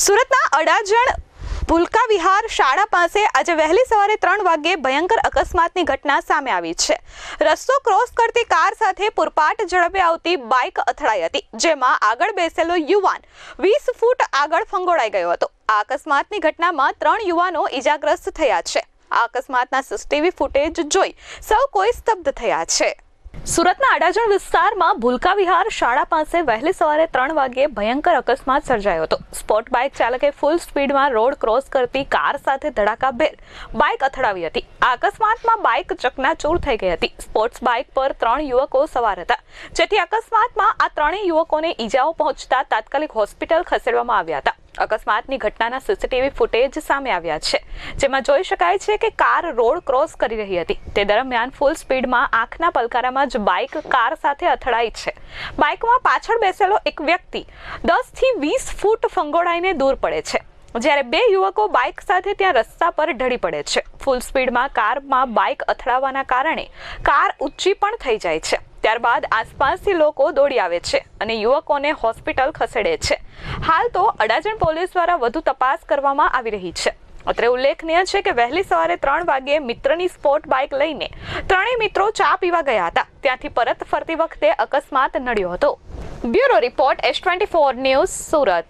સુરતના અડાજણ ભૂલકા વિહાર શાળા પાસે આજે વહેલી સવારે ત્રણ વાગ્યે ભયંકર અકસ્માતની ઘટના સામે આવી છે. રસ્તો ક્રોસ કરતી કાર સાથે પૂરપાટ ઝડપે આવતી બાઇક અથડાઈ હતી, જેમાં આગળ બેસેલો યુવાન વીસ ફૂટ આગળ ફંગોળાઈ ગયો હતો. આ અકસ્માતની ઘટનામાં ત્રણ યુવાનો ઈજાગ્રસ્ત થયા છે. આ અકસ્માતના સીસીટીવી ફૂટેજ જોઈ સૌ કોઈ સ્તબ્ધ થયા છે. સુરતના અડાજણ વિસ્તારમાં ભૂલકા વિહાર શાળા પાસે વહેલી સવારે ત્રણ વાગ્યે ભયંકર અકસ્માત સર્જાયો હતો. સ્પોર્ટ બાઇક ચાલકે ફૂલ સ્પીડમાં રોડ ક્રોસ કરતી કાર સાથે ધડાકાભેર બાઇક અથડાવી હતી. આ અકસ્માતમાં બાઇક ચકનાચૂર થઈ ગઈ હતી. સ્પોર્ટ્સ બાઇક પર ત્રણ યુવકો સવાર હતા. જેથી અકસ્માતમાં આ ત્રણેય યુવકોને ઈજાઓ પહોંચતા તાત્કાલિક હોસ્પિટલ ખસેડવામાં આવ્યા હતા. અકસ્માતની ઘટનાના સીસીટીવી ફૂટેજ સામે આવ્યા છે. જેમાં જોઈ શકાય છે કે કાર રોડ ક્રોસ કરી રહી હતી. તે દરમિયાન ફૂલ સ્પીડમાં આંખના પલકારામાં જ બાઇક કાર સાથે અથડાઈ છે. બાઇકમાં પાછળ બેસેલો એક વ્યક્તિ દસથી વીસ ફૂટ ફંગોળાઈને દૂર પડે છે. જ્યારે બે યુવકો બાઇક સાથે ત્યાં રસ્તા પર ઢળી પડે છે. ફૂલ સ્પીડમાં કારમાં બાઇક અથડાવાના કારણે કાર ઊંચી પણ થઈ જાય છે. ત્યારબાદ આસપાસથી લોકો દોડી આવે છે અને યુવકોને હોસ્પિટલ ખસેડે છે. હાલ તો અડાજણ પોલીસ દ્વારા વધુ તપાસ કરવામાં આવી રહી છે. અત્રે ઉલ્લેખનીય છે કે વહેલી સવારે ત્રણ વાગ્યે મિત્રની સ્પોર્ટ બાઇક લઈને ત્રણેય મિત્રો ચા પીવા ગયા હતા. ત્યાંથી પરત ફરતી વખતે અકસ્માત નડ્યો હતો. Bureau report S twenty four news Surat.